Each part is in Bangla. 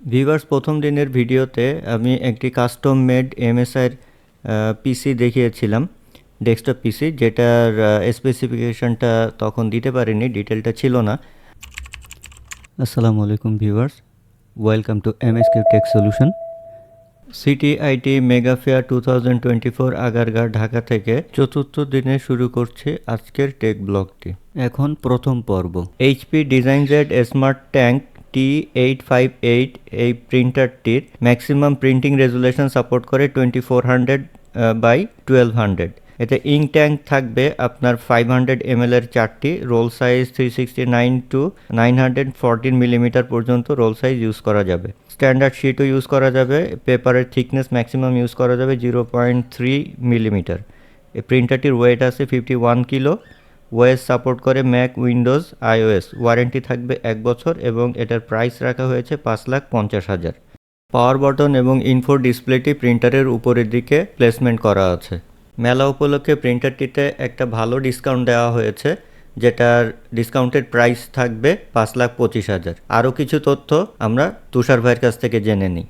ভিভার্স প্রথম দিনের ভিডিওতে আমি একটি কাস্টম মেড এমএসআইয়ের পিসি দেখিয়েছিলাম ডেস্কটপ পিসি যেটার স্পেসিফিকেশনটা তখন দিতে পারিনি ডিটেলটা ছিল না। আসসালামু আলাইকুম viewers welcome to MSQ tech solution city IT mega fair two thousand twenty four Agargaon Dhaka থেকে চতুর্থ দিনে শুরু করছি আজকের টেক ব্লগটি এখন প্রথম পর্ব। HP designjet smart tank T eight five eight এই প্রিন্টারটির ম্যাক্সিমাম প্রিন্টিং রেজুলেশন সাপোর্ট করে twenty four hundred by twelve hundred এতে ইঙ্ক ট্যাঙ্ক থাকবে আপনার ফাইভ হান্ড্রেড এম এর চারটি roll size three sixty nine two nine hundred fourteen millimetre পর্যন্ত রোল সাইজ ইউজ করা যাবে। স্ট্যান্ডার্ড শিটও ইউজ করা যাবে পেপারের থিকনেস ম্যাক্সিমাম ইউজ করা যাবে জিরো পয়েন্ট থ্রি মিলিমিটার এই প্রিন্টারটির ওয়েট আছে fifty one kilo OS support করে ম্যাক, উইন্ডোজ, আইওএস। ওয়ারেন্টি থাকবে এক বছর এবং এটার প্রাইস রাখা হয়েছে পাঁচ লাখ পঞ্চাশ হাজার। পাওয়ার বটন এবং ইনফো ডিসপ্লেটি প্রিন্টারের উপরের দিকে প্লেসমেন্ট করা আছে। মেলা উপলক্ষে প্রিন্টারটিতে একটা ভালো ডিসকাউন্ট দেওয়া হয়েছে, যেটার ডিসকাউন্টেড প্রাইস থাকবে পাঁচ লাখ পঁচিশ হাজার। আরও কিছু তথ্য আমরা তুষার ভাইয়ের কাছ থেকে জেনে নিই।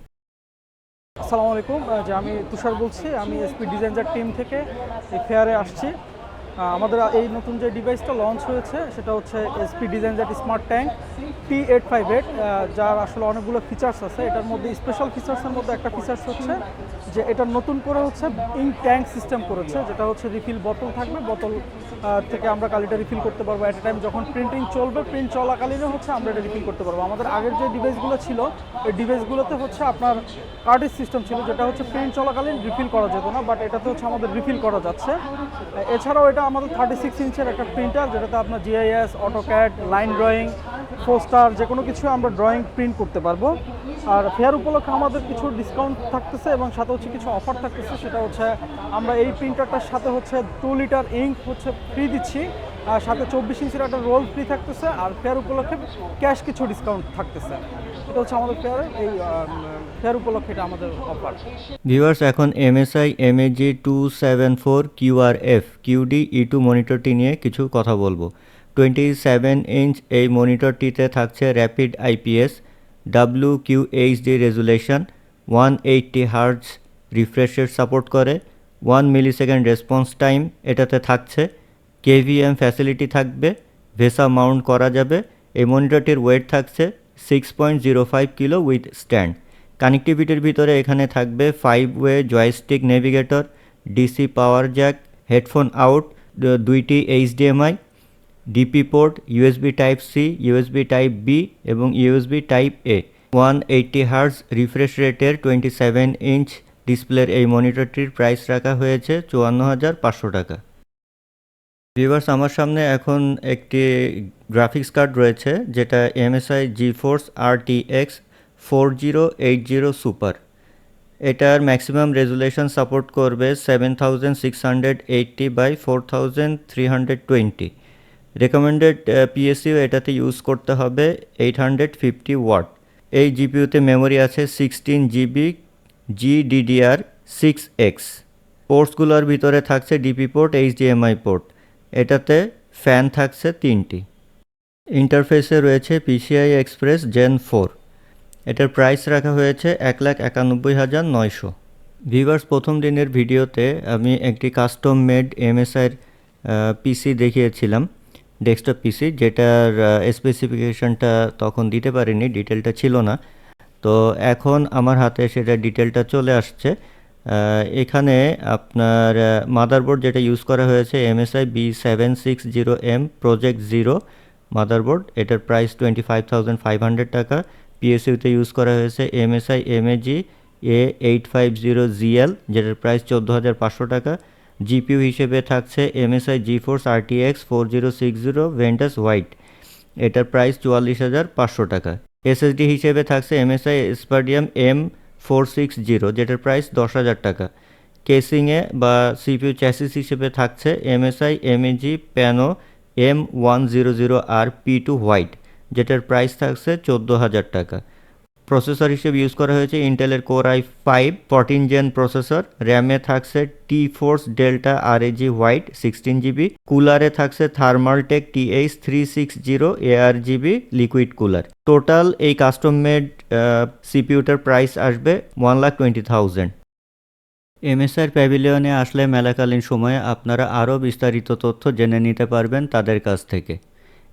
আসসালামু আলাইকুম। আমি তুষার বলছি। আমি এসপি ডিজাইনার টিম থেকে ফেয়ারে আসছি। আমাদের এই নতুন যে ডিভাইসটা লঞ্চ হয়েছে, সেটা হচ্ছে HP designjet smart tank T eight five eight যার আসলে অনেকগুলো ফিচার্স আছে। এটার মধ্যে স্পেশাল ফিচার্সের মধ্যে একটা ফিচার্স হচ্ছে যে এটা নতুন করে হচ্ছে ইঙ্ক ট্যাঙ্ক সিস্টেম করেছে, যেটা হচ্ছে রিফিল বোতল থাকবে। বোতল থেকে আমরা কালিটা রিফিল করতে পারব অ্যাট টাইম যখন প্রিন্টিং চলবে। প্রিন্ট চলাকালীনও হচ্ছে আমরা এটা রিফিল করতে পারব। আমাদের আগের যে ডিভাইসগুলো ছিল, এই ডিভাইসগুলোতে হচ্ছে আপনার কার্ডের সিস্টেম ছিল, যেটা হচ্ছে প্রিন্ট চলাকালীন রিফিল করা যেত না বাট এটাতে হচ্ছে আমাদের রিফিল করা যাচ্ছে। এছাড়াও এটা আমাদের থার্টি সিক্স ইঞ্চের একটা প্রিন্টার যেটাতে আপনার GIS AutoCAD line drawing poster যে কোনো কিছু আমরা ড্রয়িং প্রিন্ট করতে পারব। আর ফেয়ার উপলক্ষে আমাদের কিছু ডিসকাউন্ট থাকতেছে এবং সাথে হচ্ছে কিছু অফার থাকতেছে, সেটা হচ্ছে আমরা এই প্রিন্টারটার সাথে হচ্ছে টু লিটার ইঙ্ক হচ্ছে ফ্রি দিচ্ছি। আর সাথে চব্বিশ ইঞ্চির একটা রোল ফ্রি থাকতেছে, আর ফেয়ার উপলক্ষে ক্যাশ কিছু ডিসকাউন্ট থাকতেছে। এটা ভিউয়ার্স এখন MSI MAG two seven four QRF QD E two মনিটরটি নিয়ে কিছু কথা বলব। টোয়েন্টি সেভেন ইঞ্চ এই মনিটরটিতে থাকছে rapid IPS W Q HD resolution one eighty hertz রিফ্রেশের support করে one millisecond response time এটাতে থাকছে। কেভিএম ফ্যাসিলিটি থাকবে ভেসা মাউন্ট করা যাবে, এই মনিটরটির ওয়েট থাকছে six point zero five kilo with stand কানেক্টিভিটির ভিতরে এখানে থাকবে five way joystick navigator DC power jack headphone out দুইটি HDMI DP port USB type C USB type B এবং USB type A one eighty hertz refresh রেটের টোয়েন্টি সেভেন ইঞ্চ ডিসপ্লের এই মনিটরটির প্রাইস রাখা হয়েছে চুয়ান্ন হাজার পাঁচশো টাকা। ভিউয়ার্স আমার সামনে এখন একটি গ্রাফিক্স কার্ড রয়েছে, যেটা MSI GeForce R T X four zero eight zero super এটার ম্যাক্সিমাম রেজুলেশন সাপোর্ট করবে seven thousand six hundred eighty by four thousand three hundred twenty recommended PSU এটাতে ইউজ করতে হবে এইট হান্ড্রেড ফিফটি ওয়াট এই জিপিউতে মেমোরি আছে sixteen GB GDDR six X পোর্টসগুলোর ভিতরে থাকছে ডিপি পোর্ট এইচডিএমআই পোর্ট এটাতে ফ্যান থাকছে তিনটি। ইন্টারফেসে রয়েছে পিসিআই এক্সপ্রেস জেন ফোর এটার প্রাইস রাখা হয়েছে এক লাখ একানব্বই হাজার নয়শো। ভিভার্স প্রথম দিনের ভিডিওতে আমি একটি কাস্টম মেড এমএসআইয়ের পিসি দেখিয়েছিলাম ডেস্কটপ পিসি যেটার স্পেসিফিকেশনটা তখন দিতে পারিনি ডিটেলটা ছিল না। তো এখন আমার হাতে সেটা ডিটেলটা চলে আসছে। এখানে আপনার মাদারবোর্ড যেটা ইউজ করা হয়েছে MSI B seven six zero M project zero motherboard এটার price twenty five thousand five hundred টাকা পিএসইউতে ইউজ করা হয়েছে MSI MAG A eight five zero GL যেটার প্রাইস চোদ্দ হাজার পাঁচশো টাকা। জিপিইউ হিসেবে থাকছে MSI GeForce RTX four zero six zero Ventus white এটার প্রাইস চুয়াল্লিশ হাজার পাঁচশো টাকা। এসএসডি হিসেবে থাকছে MSI Spatium M four six zero যেটার প্রাইস দশ হাজার টাকা। কেসিংয়ে বা সিপিউ চ্যাসিস হিসেবে থাকছে MSI MAG Pano M one zero zero R P two white যেটার প্রাইস থাকছে চোদ্দ হাজার টাকা। প্রসেসর হিসেবে ইউজ করা হয়েছে ইন্টেলের core i five fourteen gen processor র্যামে থাকছে T Force Delta R G B white sixteen GB কুলারে থাকছে Thermaltake T H three six zero ARGB liquid cooler total এই কাস্টম মেড সিপিউটার প্রাইস আসবে one lakh twenty thousand MSI প্যাভিলিয়নে আসলে মেলাকালীন সময়ে আপনারা আরও বিস্তারিত তথ্য জেনে নিতে পারবেন তাদের কাছ থেকে।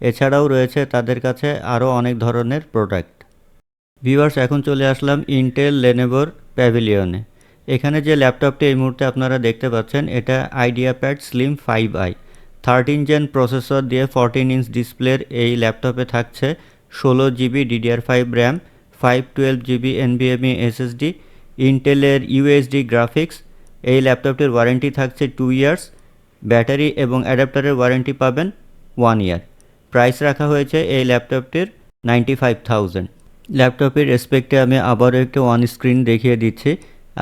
এছাড়াও রয়েছে তাদের কাছে আরও অনেক ধরনের প্রোডাক্ট ভিউয়ার্স এখন চলে আসলাম ইন্টেল লেনেভোর প্যাভিলিয়নে এখানে যে ল্যাপটপটি এই মুহূর্তে আপনারা দেখতে পাচ্ছেন, এটা IdeaPad slim five i thirteen gen processor দিয়ে ফোরটিন ইঞ্চ ডিসপ্লের এই ল্যাপটপে থাকছে, ষোলো GB DDR five RAM five twelve GB এনবিএমই SSD ইন্টেলের ইউএসডি গ্রাফিক্স এই ল্যাপটপটির ওয়ারেন্টি থাকছে টু ইয়ার্স ব্যাটারি এবং অ্যাডাপ্টারের ওয়ারেন্টি পাবেন ওয়ান ইয়ার প্রাইস রাখা হয়েছে এই ল্যাপটপটির নাইনটি ফাইভ থাউজেন্ড ল্যাপটপের রেসপেক্টে আমি আবারও একটু অন স্ক্রিন দেখিয়ে দিচ্ছি।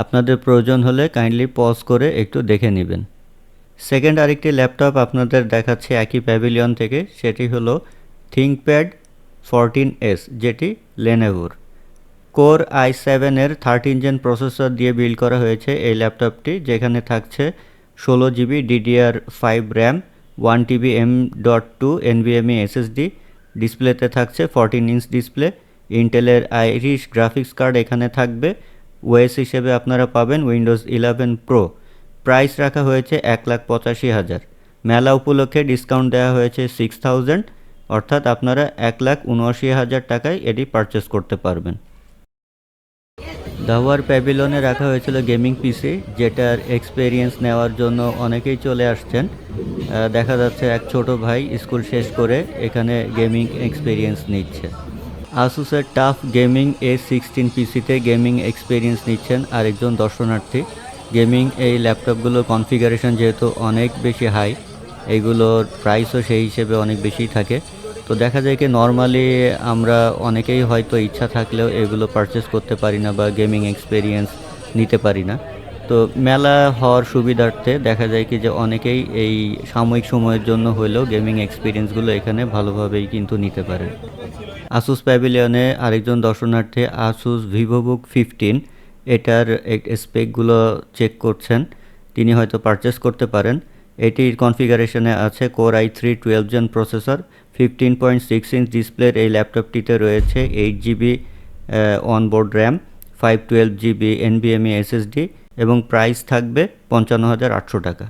আপনাদের প্রয়োজন হলে কাইন্ডলি পজ করে একটু দেখে নেবেন। সেকেন্ড আরেকটি ল্যাপটপ আপনাদের দেখাচ্ছে একই প্যাভিলিয়ন থেকে, সেটি হলো থিঙ্কপ্যাড ফরটিন এস যেটি লেনেভোর কোর আই সেভেনের থার্টিন জেন প্রসেসর দিয়ে বিল্ড করা হয়েছে এই ল্যাপটপটি যেখানে থাকছে ষোলো GB DDR five RAM one TB M dot two NVMe SSD ডিসপ্লেতে থাকছে ফোরটিন ইঞ্চ ডিসপ্লে ইন্টেলের আইরিশ গ্রাফিক্স কার্ড এখানে থাকবে। ওয়েস হিসেবে আপনারা পাবেন উইন্ডোজ ইলেভেন প্রো প্রাইস রাখা হয়েছে এক লাখ পঁচাশি হাজার। মেলা উপলক্ষে ডিসকাউন্ট দেওয়া হয়েছে সিক্স থাউজেন্ড অর্থাৎ আপনারা এক লাখ উনআশি হাজার টাকায় এটি পারচেস করতে পারবেন। দাওয়ার প্যাভিলনে রাখা হয়েছিল গেমিং পিসি যেটার এক্সপেরিয়েন্স নেওয়ার জন্য অনেকেই চলে আসছেন। দেখা যাচ্ছে এক ছোট ভাই স্কুল শেষ করে এখানে গেমিং এক্সপেরিয়েন্স নিচ্ছে। আসুসের টাফ গেমিং এ সিক্সটিন পিসিতে গেমিং এক্সপেরিয়েন্স নিচ্ছেন আরেকজন দর্শনার্থী। গেমিং এই ল্যাপটপগুলোর কনফিগারেশন যেহেতু অনেক বেশি হাই এইগুলোর প্রাইসও সেই হিসেবে অনেক বেশি থাকে। তো দেখা যায় কি নর্মালি আমরা অনেকেই হয়তো ইচ্ছা থাকলেও এগুলো পারচেস করতে পারি না বা গেমিং এক্সপেরিয়েন্স নিতে পারি না। তো মেলা হওয়ার সুবিধার্থে দেখা যায় কি যে অনেকেই এই সাময়িক সময়ের জন্য হলেও গেমিং এক্সপিরিয়েন্সগুলো এখানে ভালোভাবেই কিন্তু নিতে পারে আসুস প্যাভিলিয়নে আরেকজন দর্শনার্থী আসুস ভিভোবুক ফিফটিন এটার স্পেকগুলো চেক করছেন। তিনি হয়তো পারচেস করতে পারেন। এটির কনফিগারেশনে আছে core i three twelve gen processor fifteen point six inch ডিসপ্লের এই ল্যাপটপটিতে রয়েছে eight GB onboard RAM five twelve GB এনবিএমই SSD এবং প্রাইস থাকবে পঞ্চান্ন হাজার আটশো টাকা।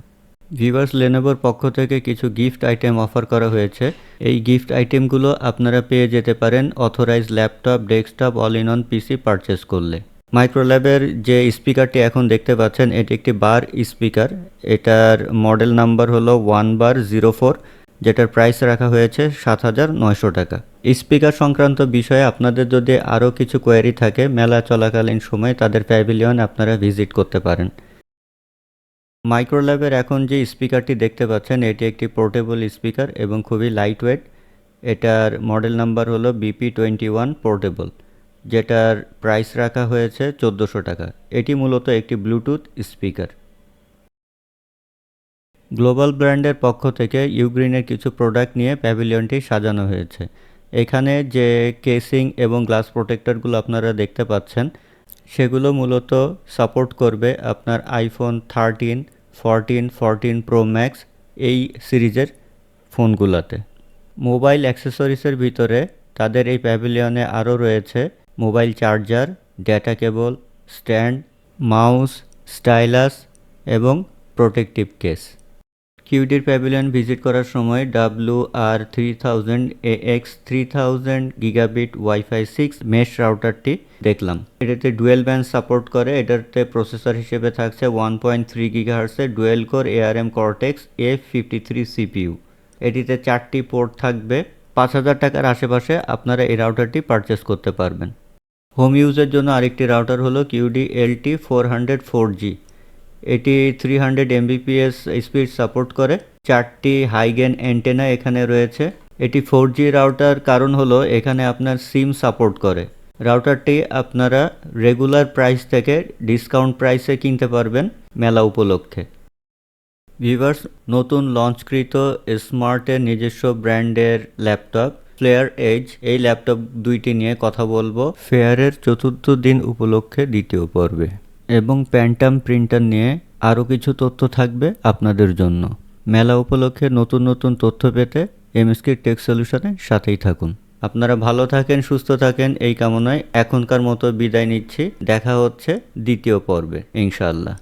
ভিভার্স লেনোভোর পক্ষ থেকে কিছু গিফট আইটেম অফার করা হয়েছে। এই গিফট আইটেমগুলো আপনারা পেয়ে যেতে পারেন authorise laptop, desktop all in one PC purchase করলে। মাইক্রোল্যাবের যে স্পিকারটি এখন দেখতে পাচ্ছেন, এটি একটি বার স্পিকার। এটার মডেল নাম্বার হলো ওয়ান বার জিরো ফোর, যেটার প্রাইস রাখা হয়েছে সাত হাজার নয়শো টাকা। স্পিকার সংক্রান্ত বিষয়ে আপনাদের যদি আরও কিছু কোয়ারি থাকে, মেলা চলাকালীন সময়ে তাদের প্যাভিলিয়ন আপনারা ভিজিট করতে পারেন। মাইক্রোল্যাবের এখন যে স্পিকারটি দেখতে পাচ্ছেন, এটি একটি পোর্টেবল স্পিকার এবং খুবই লাইট ওয়েট এটার মডেল নাম্বার হলো বিপি টোয়েন্টি ওয়ান পোর্টেবল, যেটার প্রাইস রাখা হয়েছে চোদ্দোশো টাকা। এটি মূলত একটি ব্লুটুথ স্পিকার। গ্লোবাল ব্র্যান্ডের পক্ষ থেকে ইউগ্রিনের কিছু প্রোডাক্ট নিয়ে প্যাভিলিয়নটি সাজানো হয়েছে। এখানে যে কেসিং এবং গ্লাস প্রোটেক্টরগুলো আপনারা দেখতে পাচ্ছেন সেগুলো মূলত সাপোর্ট করবে আপনার iPhone thirteen fourteen fourteen pro max এই সিরিজের ফোনগুলোতে। মোবাইল অ্যাক্সেসরিজের ভিতরে তাদের এই প্যাভিলিয়নে আরও রয়েছে mobile charger data cable stand mouse stylus এবং প্রোটেক্টিভ কেস কিউডির প্যাভিলিয়ন ভিজিট করার সময় W R three thousand A X three thousand gigabit WiFi six, mesh রাউটারটি দেখলাম। এটাতে ডুয়েল ব্যান্ড সাপোর্ট করে। এটাতে প্রসেসর হিসেবে থাকছে one point three গিগাহার্সের dual core ARM cortex A fifty three CPU এটিতে চারটি পোর্ট থাকবে। পাঁচ হাজার টাকার আশেপাশে আপনারা এই রাউটারটি পারচেস করতে পারবেন। হোম ইউজের জন্য আরেকটি রাউটার হলো QD LT four hundred four G এটি three hundred Mbps speed support করে। চারটি হাইগেন অ্যান্টেনা এখানে রয়েছে। এটি ফোর জি রাউটার কারণ হলো এখানে আপনার সিম সাপোর্ট করে। রাউটারটি আপনারা রেগুলার প্রাইস থেকে ডিসকাউন্ট প্রাইসে কিনতে পারবেন মেলা উপলক্ষে। ভিভার্স নতুন লঞ্চকৃত স্মার্টের নিজস্ব ব্র্যান্ডের ল্যাপটপ ফ্লেয়ার এজ এই ল্যাপটপ দুইটি নিয়ে কথা বলব। ফেয়ারের চতুর্থ দিন উপলক্ষে দ্বিতীয় পর্বে। এবং প্যান্টাম প্রিন্টার নিয়ে আরও কিছু তথ্য থাকবে আপনাদের জন্য। মেলা উপলক্ষে নতুন নতুন তথ্য পেতে এমএসকে টেক সলিউশনের সাথেই থাকুন। আপনারা ভালো থাকেন, সুস্থ থাকেন, এই কামনায় এখনকার মতো বিদায় নিচ্ছি। দেখা হচ্ছে দ্বিতীয় পর্বে, ইনশাআল্লাহ।